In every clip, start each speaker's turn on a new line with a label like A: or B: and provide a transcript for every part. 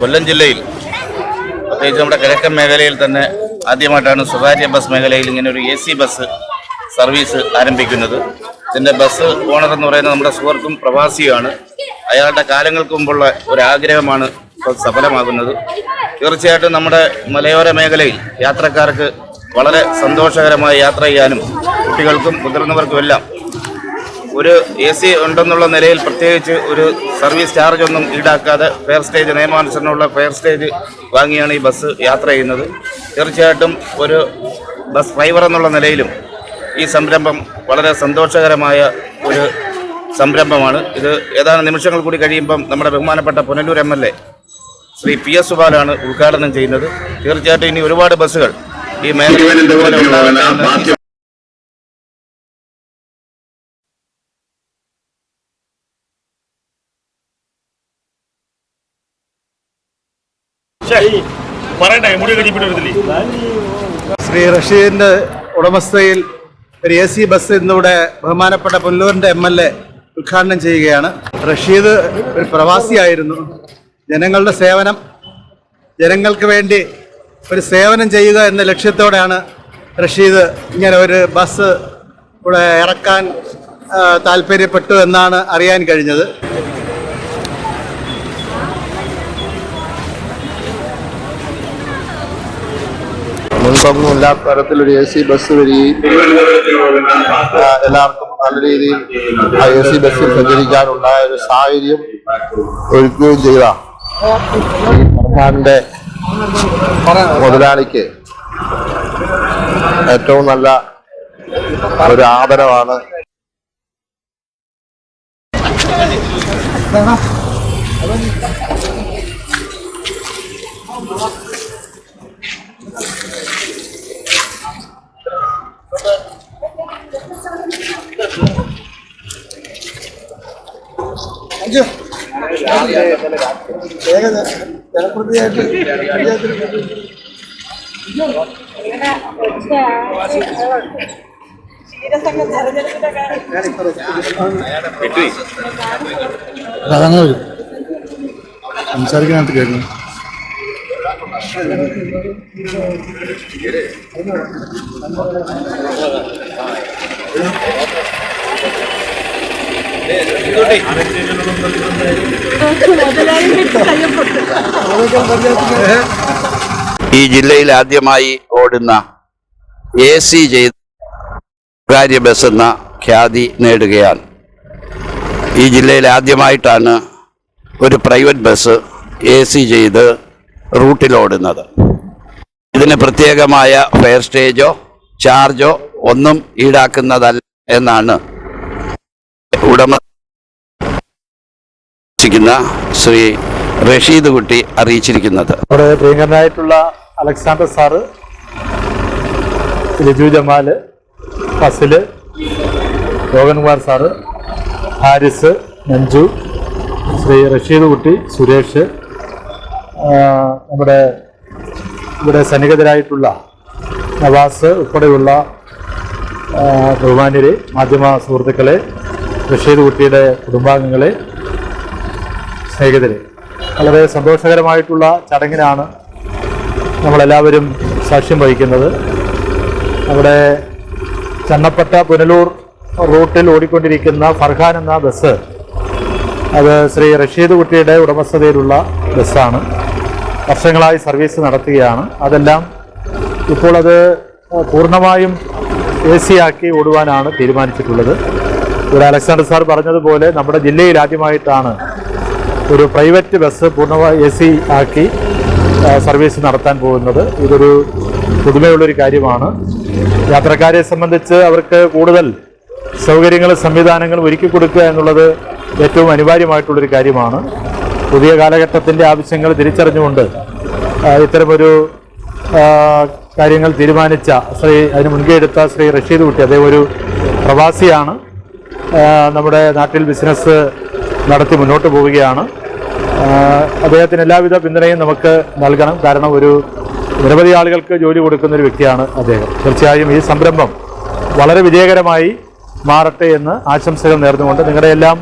A: കൊല്ലം ജില്ലയിൽ പ്രത്യേകിച്ച് നമ്മുടെ കിഴക്കൻ മേഖലയിൽ തന്നെ ആദ്യമായിട്ടാണ് സ്വകാര്യ ബസ് മേഖലയിൽ ഇങ്ങനെ ഒരു എ സി ബസ് സർവീസ് ആരംഭിക്കുന്നത്. ഇതിന്റെ ബസ് ഓണർ എന്ന് പറയുന്നത് നമ്മുടെ സുഹൃത്തും പ്രവാസിയുമാണ്. അയാളുടെ കാലങ്ങൾക്ക് മുമ്പുള്ള ഒരാഗ്രഹമാണ് ഇപ്പോൾ സഫലമാകുന്നത്. തീർച്ചയായിട്ടും നമ്മുടെ മലയോര മേഖലയിൽ യാത്രക്കാർക്ക് വളരെ സന്തോഷകരമായി യാത്ര ചെയ്യാനും കുട്ടികൾക്കും മുതിർന്നവർക്കുമെല്ലാം ഒരു എ സി ഉണ്ടെന്നുള്ള നിലയിൽ പ്രത്യേകിച്ച് ഒരു സർവീസ് ചാർജ് ഒന്നും ഈടാക്കാതെ ഫെയർ സ്റ്റേജ് നിയമാനുസരണമുള്ള ഫെയർ സ്റ്റേജ് വാങ്ങിയാണ് ഈ ബസ് യാത്ര ചെയ്യുന്നത്. തീർച്ചയായിട്ടും ഒരു ബസ് ഡ്രൈവർ എന്നുള്ള നിലയിലും ഈ സംരംഭം വളരെ സന്തോഷകരമായ ഒരു സംരംഭമാണ്. ഇത് ഏതാനും നിമിഷങ്ങൾ കൂടി കഴിയുമ്പം നമ്മുടെ ബഹുമാനപ്പെട്ട Punalur M L A Shri P S സുബാലാണ് ഉദ്ഘാടനം ചെയ്യുന്നത്. തീർച്ചയായിട്ടും ഇനി ഒരുപാട് ബസ്സുകൾ ഈ മേഖലയിൽ
B: മുടി
C: ശ്രീ റഷീദിന്റെ ഉടമസ്ഥയിൽ ഒരു എ സി ബസ് ഇന്നിവിടെ ബഹുമാനപ്പെട്ട പുല്ലൂരിന്റെ എം എൽ എ ഉദ്ഘാടനം ചെയ്യുകയാണ്. റഷീദ് ഒരു പ്രവാസിയായിരുന്നു. ജനങ്ങളുടെ സേവനം ജനങ്ങൾക്ക് വേണ്ടി ഒരു സേവനം ചെയ്യുക എന്ന ലക്ഷ്യത്തോടെയാണ് റഷീദ് ഇങ്ങനെ ഒരു ബസ് ഇവിടെ ഇറക്കാൻ താല്പര്യപ്പെട്ടു എന്നാണ് അറിയാൻ കഴിഞ്ഞത്.
D: മുൻപൊന്നും ഇല്ലാത്ത തരത്തിലൊരു എ സി ബസ് വരികയും എല്ലാവർക്കും നല്ല രീതിയിൽ ആ എ സി ബസ്സിൽ സഞ്ചരിക്കാനുണ്ടായ ഒരു സാഹചര്യം ഒരുക്കുകയും ചെയ്ത ഈ മുതലാളിക്ക് ഏറ്റവും നല്ല ഒരു ആദരവാണ്.
E: Thank തെരഞ്ഞെടുപ്പിന്റെ കാര്യം
C: അതങ്ങനെ വരും. സംസാരിക്കാനായിട്ട് കേൾക്കുന്നു.
F: ഈ ജില്ലയിൽ ആദ്യമായി ഓടുന്ന എ സി ചെയ്ത സ്വകാര്യ ബസ് എന്ന ഖ്യാതി നേടുകയാണ്. ഈ ജില്ലയിൽ ആദ്യമായിട്ടാണ് ഒരു പ്രൈവറ്റ് ബസ് എ സി ചെയ്ത് റൂട്ടിലോടുന്നത്. ഇതിന് പ്രത്യേകമായ ഫെയർ സ്റ്റേജോ ചാർജോ ഒന്നും ഈടാക്കുന്നതല്ല എന്നാണ് ഉടമ ശ്രീ റഷീദ് കുട്ടി അറിയിച്ചിരിക്കുന്നത്.
C: നമ്മുടെ പ്രിയങ്കരനായിട്ടുള്ള Alexander sir Liju Jamal Fazil Yogankumar sir Haris Manju Shri Rasheed Kutty Suresh നമ്മുടെ ഇവിടെ സന്നിഹിതരായിട്ടുള്ള നവാസ് ഉൾപ്പെടെയുള്ള ബഹുമാന്യരെ മാധ്യമ സുഹൃത്തുക്കളെ റഷീദ് കുട്ടിയുടെ കുടുംബാംഗങ്ങളെ സ്നേഹിതരെ. വളരെ സന്തോഷകരമായിട്ടുള്ള ചടങ്ങിനാണ് നമ്മളെല്ലാവരും സാക്ഷ്യം വഹിക്കുന്നത്. നമ്മുടെ ചണ്ണപ്പട്ട പുനലൂർ റൂട്ടിൽ ഓടിക്കൊണ്ടിരിക്കുന്ന ഫർഹാൻ എന്ന ബസ് അത് ശ്രീ റഷീദ് കുട്ടിയുടെ ഉടമസ്ഥതയിലുള്ള ബസ്സാണ്. വർഷങ്ങളായി സർവീസ് നടത്തുകയാണ്. അതെല്ലാം ഇപ്പോൾ അത് പൂർണമായും എ സി ആക്കി ഓടുവാനാണ് തീരുമാനിച്ചിട്ടുള്ളത്. ഇവിടെ അലക്സാണ്ടർ സാർ പറഞ്ഞതുപോലെ നമ്മുടെ ജില്ലയിൽ ആദ്യമായിട്ടാണ് ഒരു പ്രൈവറ്റ് ബസ് പൂർണമായി എ സി ആക്കി സർവീസ് നടത്താൻ പോകുന്നത്. ഇതൊരു പുതുമയുള്ളൊരു കാര്യമാണ്. യാത്രക്കാരെ സംബന്ധിച്ച് അവർക്ക് കൂടുതൽ സൗകര്യങ്ങളും സംവിധാനങ്ങളും ഒരുക്കി കൊടുക്കുക എന്നുള്ളത് ഏറ്റവും അനിവാര്യമായിട്ടുള്ളൊരു കാര്യമാണ്. പുതിയ കാലഘട്ടത്തിന്റെ ആവശ്യങ്ങൾ തിരിച്ചറിഞ്ഞുകൊണ്ട് ഇത്തരമൊരു കാര്യങ്ങൾ തീരുമാനിച്ച ശ്രീ അതിന് മുൻകൈ എടുത്ത ശ്രീ റഷീദ് കുട്ടി അദ്ദേഹം ഒരു പ്രവാസിയാണ്. നമ്മുടെ നാട്ടിൽ ബിസിനസ് നടത്തി മുന്നോട്ട് പോവുകയാണ്. അദ്ദേഹത്തിന് എല്ലാവിധ പിന്തുണയും നമുക്ക് നൽകണം. കാരണം ഒരു നിരവധി ആളുകൾക്ക് ജോലി കൊടുക്കുന്ന ഒരു വ്യക്തിയാണ് അദ്ദേഹം. തീർച്ചയായും ഈ സംരംഭം വളരെ വിജയകരമായി മാറട്ടെ എന്ന് ആശംസകൾ നേർന്നുകൊണ്ട് നിങ്ങളുടെ എല്ലാം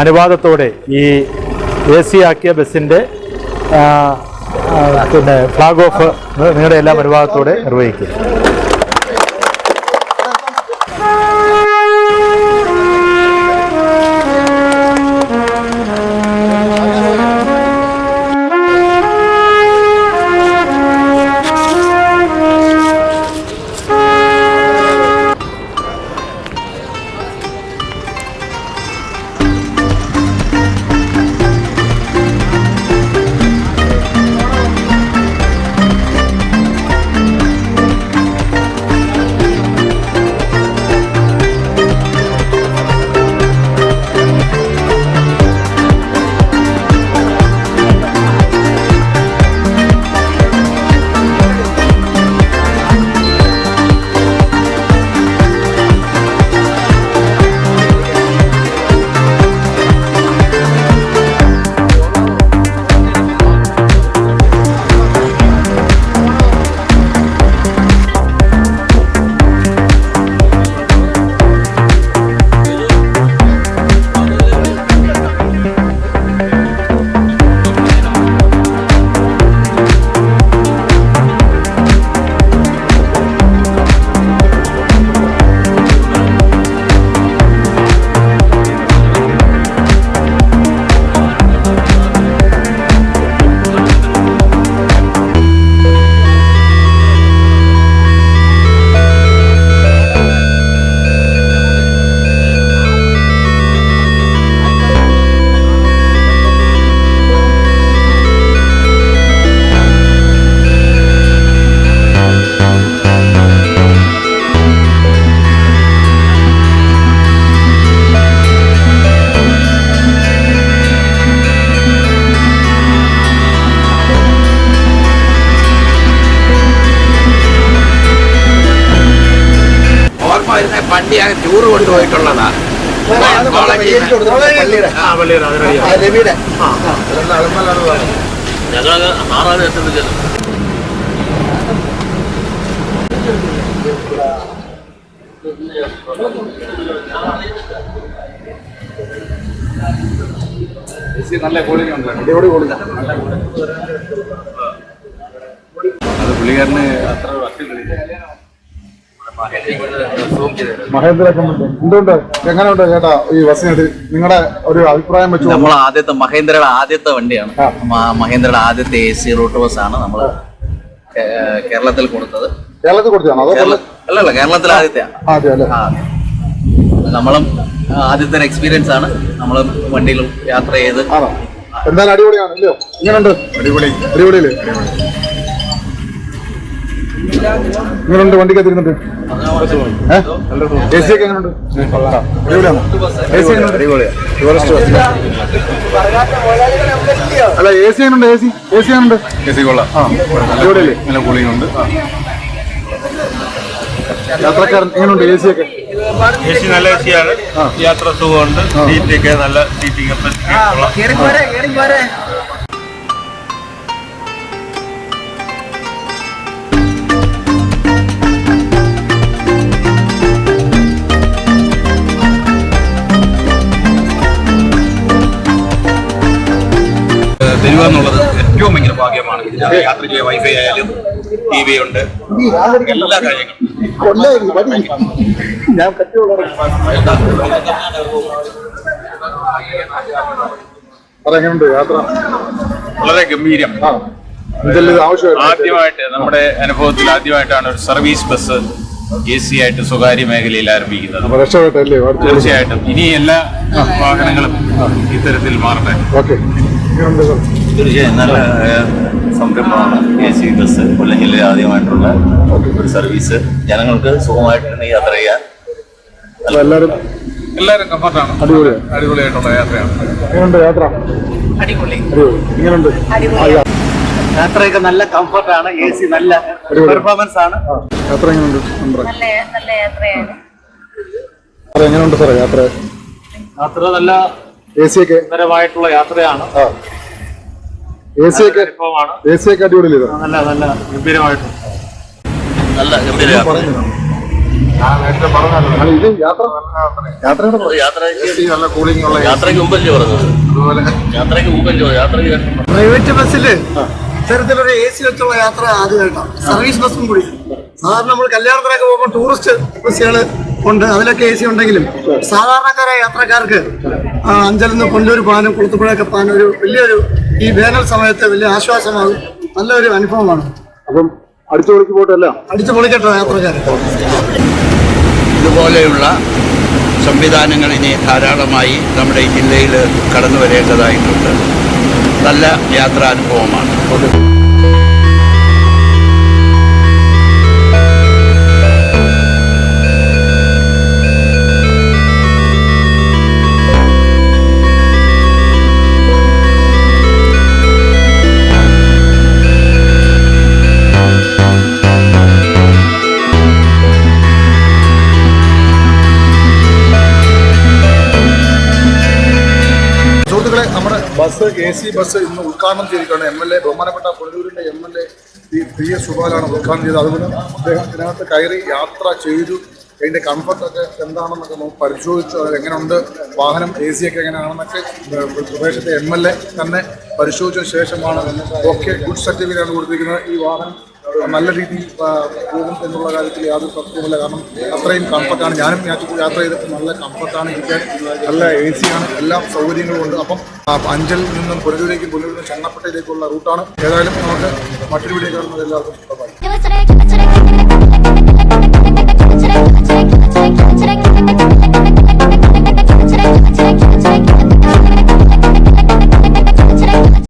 C: അനുവാദത്തോടെ ഈ എ സി ആക്കിയ
F: ബസ്സിന്റെ പിന്നെ ഫ്ലാഗ് ഓഫ് നിങ്ങളുടെ എല്ലാം അനുവാദത്തോടെ നിർവഹിക്കും.
G: രവിയുടെ
C: ഞങ്ങളത് ആറാം എത്തുന്നത്
H: നല്ല കൂളിംഗ് ഉണ്ട്
G: അടിപൊളി കൂളിംഗ്
H: അത് പുള്ളിക്കാരന് അത്ര വർക്കില്ല
D: മഹേന്ദ്ര കമ്പനി എന്തുകൊണ്ട്? എങ്ങനെയുണ്ട് ചേട്ടാ ഈ ബസ്സിനായിട്ട് നിങ്ങളുടെ ഒരു അഭിപ്രായം വെച്ചു
I: നമ്മൾ ആദ്യത്തെ മഹേന്ദ്രയുടെ ആദ്യത്തെ വണ്ടിയാണ്. മഹേന്ദ്രയുടെ ആദ്യത്തെ എ സി റൂട്ട് ബസ് ആണ് നമ്മൾ കേരളത്തിൽ കൊടുത്തത്.
D: കേരളത്തിൽ കൊടുത്തതാണോ?
I: അല്ലല്ല കേരളത്തിൽ ആദ്യത്തെ.
D: ആദ്യം
I: നമ്മളും ആദ്യത്തെ ഒരു എക്സ്പീരിയൻസ് ആണ്. നമ്മൾ വണ്ടിയിലും യാത്ര ചെയ്ത്.
D: എന്തായാലും അടിപൊളിയാണ് ഇല്ലയോ? ഇങ്ങനെയുണ്ട് അടിപൊളി. അടിപൊളിയില്ലേ? ഇങ്ങനെയുണ്ട് വണ്ടിക്ക് എത്തിരുന്നുണ്ട് എ സി ഒക്കെ എങ്ങനെയുണ്ട് എങ്ങനെയുണ്ട് അല്ല എ സി എങ്ങനെയുണ്ട് എ സി? എ സി എങ്ങനെയുണ്ട്
H: എ സി കൊള്ളാം. നല്ല കൂളിംഗ് ഉണ്ട്
D: യാത്രക്കാരൻ എങ്ങനെയുണ്ട് എ സി ഒക്കെ?
C: എ സി നല്ല എ സിയാണ് യാത്ര സുഖമുണ്ട്. സീറ്റൊക്കെ നല്ല സീറ്റിംഗ്
H: തരിക എന്നുള്ളത് ഏറ്റവും ഭയങ്കര ഭാഗ്യമാണ്. യാത്ര ചെയ്യാൻ വൈഫൈ ആയാലും ടി വി ഉണ്ട്. എല്ലാ കാര്യങ്ങളും.
D: ഞാൻ യാത്ര?
H: വളരെ ഗംഭീരം.
D: ആ. എന്തെല്ലാം
H: ആദ്യമായിട്ട് നമ്മുടെ അനുഭവത്തിൽ ആദ്യമായിട്ടാണ് ഒരു സർവീസ് ബസ് എ സി ആയിട്ട് സ്വകാര്യ മേഖലയിൽ ആരംഭിക്കുന്നത്. തീർച്ചയായിട്ടും. ഇനി എല്ലാ വാഹനങ്ങളും ഇത്തരത്തിൽ മാറട്ടെ.
J: തീർച്ചയായും നല്ല സംരംഭമാണ്. എ സി ബസ് കൊല്ലം ജില്ലയിൽ ആദ്യമായിട്ടുള്ള ഒരു സർവീസ്. ജനങ്ങൾക്ക് സുഖമായിട്ട് തന്നെ യാത്ര ചെയ്യാൻ
D: എല്ലാവരും
H: എല്ലാവരും കംഫർട്ടാണ്
D: അടിപൊളിയാണ്
H: അടിപൊളിയായിട്ടുള്ള യാത്രയാണ്.
D: എങ്ങനെയുണ്ട് യാത്ര?
I: അടിപൊളി.
D: അടിപൊളി. എങ്ങനെയുണ്ട്?
G: യാത്രയൊക്കെ നല്ല കംഫർട്ടാണ് എ സി നല്ല പെർഫോമൻസ് ആണ്.
D: യാത്ര എങ്ങനെയുണ്ട്?
E: നല്ല നല്ല യാത്രയാണ്.
D: സാറേ എങ്ങനെയുണ്ട് സാറേ യാത്ര?
C: യാത്ര നല്ല
D: എ സി ഒക്കെ?
C: യാത്രയാണ്.
D: എ സി ഒക്കെ
C: അനുഭവമാണ്.
D: എ സി ഒക്കെ അടിപൊളി
C: നല്ല നല്ല ഗംഭീരമായിട്ട്.
J: നല്ല ഗംഭീര
K: ഇത് യാത്ര യാത്രയുടെ
B: യാത്രയ്ക്ക്
K: നല്ല കൂളിംഗ് ഉള്ള
B: യാത്രയ്ക്ക് മുമ്പല്ലേ പറഞ്ഞത്? യാത്രയ്ക്ക് മുമ്പല്ലേ യാത്രയ്ക്ക്
D: പ്രൈവറ്റ് ബസ്സിൽ ഇത്തരത്തിലൊരു എ സി വെച്ചുള്ള യാത്ര ആദ്യമായിട്ടാണ്. സർവീസ് ബസ്സും കൂടി. സാധാരണ നമ്മൾ കല്യാണത്തിനൊക്കെ പോകുമ്പോൾ ടൂറിസ്റ്റ് ബസ്സുകൾ ഉണ്ട്. അതിലൊക്കെ എ സി ഉണ്ടെങ്കിലും സാധാരണക്കാരായ യാത്രക്കാർക്ക് അഞ്ചലിൽ നിന്ന് കൊണ്ടൂർ പോകാനും കുളത്തുപുഴയൊക്കെ പോകാനും ഒരു വലിയൊരു ഈ വേനൽ സമയത്ത് വലിയ ആശ്വാസമാകും. നല്ലൊരു അനുഭവമാണ്.
K: അപ്പം അടിച്ചു പൊളിക്ക് പോട്ടല്ല.
D: അടിച്ചു പൊളിക്കട്ടോ യാത്രക്കാർ
F: ഇതുപോലെയുള്ള സംവിധാനങ്ങൾ ഇനി ധാരാളമായി നമ്മുടെ ഈ ജില്ലയിൽ കടന്നു വരേണ്ടതായിട്ടുണ്ട് നല്ല യാത്രാനുഭവമാണ്.
D: സി ബസ് ഇന്ന് ഉദ്ഘാടനം ചെയ്തിട്ടാണ് എം എൽ എ ബഹുമാനപ്പെട്ട പുനലൂരിന്റെ എം എൽ എ ഈ പി എസ് സുബാലാണ് ഉദ്ഘാടനം ചെയ്തത്. അതുകൊണ്ട് അദ്ദേഹം ഇതിനകത്ത് കയറി യാത്ര ചെയ്തു. അതിന്റെ കംഫർട്ടൊക്കെ എന്താണെന്നൊക്കെ നമുക്ക് പരിശോധിച്ചു. അതെങ്ങനെയുണ്ട് വാഹനം എ സി ഒക്കെ എങ്ങനെയാണെന്നൊക്കെ പ്രദേശത്തെ എം എൽ എ തന്നെ പരിശോധിച്ച ശേഷമാണ്. ഓക്കെ ഗുഡ് സർട്ടിഫിക്കറ്റ് ആണ് കൊടുത്തിരിക്കുന്നത്. ഈ വാഹനം നല്ല രീതിയിൽ പോകും എന്നുള്ള കാര്യത്തിൽ യാതൊരു തർക്കവുമില്ല. കാരണം അത്രയും കംഫർട്ടാണ് ഞാനും യാത്ര യാത്ര ചെയ്തിട്ട് നല്ല കംഫർട്ടാണ് ഇരിക്കാൻ നല്ല എ സി ആണ്. എല്ലാ സൗകര്യങ്ങളും ഉണ്ട്. അപ്പം അഞ്ചൽ നിന്നും പുനലൂരേക്കും പുനലൂരിൽ നിന്ന് റൂട്ടാണ്. ഏതായാലും നമുക്ക് മറ്റൊരു വീഡിയോ കാണുന്നത് എല്ലാവർക്കും